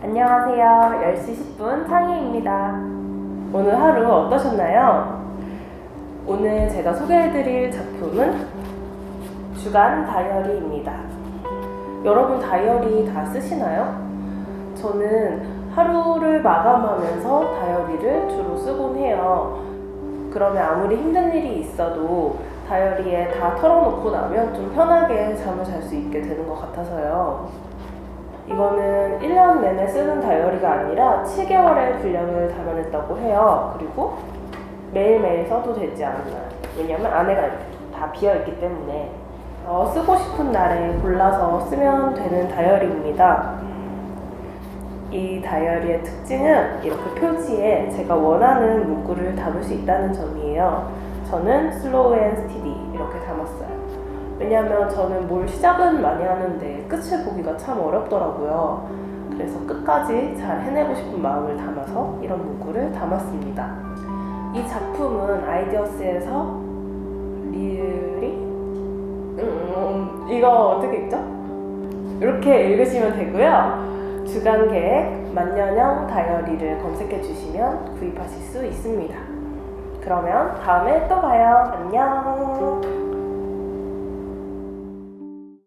안녕하세요. 10시 10분 창희입니다. 오늘 하루 어떠셨나요? 오늘 제가 소개해드릴 작품은 주간 다이어리입니다. 여러분 다이어리 다 쓰시나요? 저는 하루를 마감하면서 다이어리를 주로 쓰곤 해요. 그러면 아무리 힘든 일이 있어도 다이어리에 다 털어놓고 나면 좀 편하게 잠을 잘 수 있게 되는 것 같아서요. 이거는 1년 내내 쓰는 다이어리가 아니라 7개월의 분량을 담아냈다고 해요. 그리고 매일매일 써도 되지 않나요? 왜냐면 안에가 다 비어있기 때문에 어, 쓰고 싶은 날에 골라서 쓰면 되는 다이어리입니다. 이 다이어리의 특징은 이렇게 표지에 제가 원하는 문구를 담을 수 있다는 점이에요. 저는 슬로우 앤 스티디 이렇게 담았어요. 왜냐하면 저는 뭘 시작은 많이 하는데 끝을 보기가 참 어렵더라고요. 그래서 끝까지 잘 해내고 싶은 마음을 담아서 이런 문구를 담았습니다. 이 작품은 아이디어스에서 리을이 음, 이거 어떻게 읽죠? 이렇게 읽으시면 되고요. 주간 계획 만년형 다이어리를 검색해 주시면 구입하실 수 있습니다. 그러면 다음에 또 봐요. 안녕.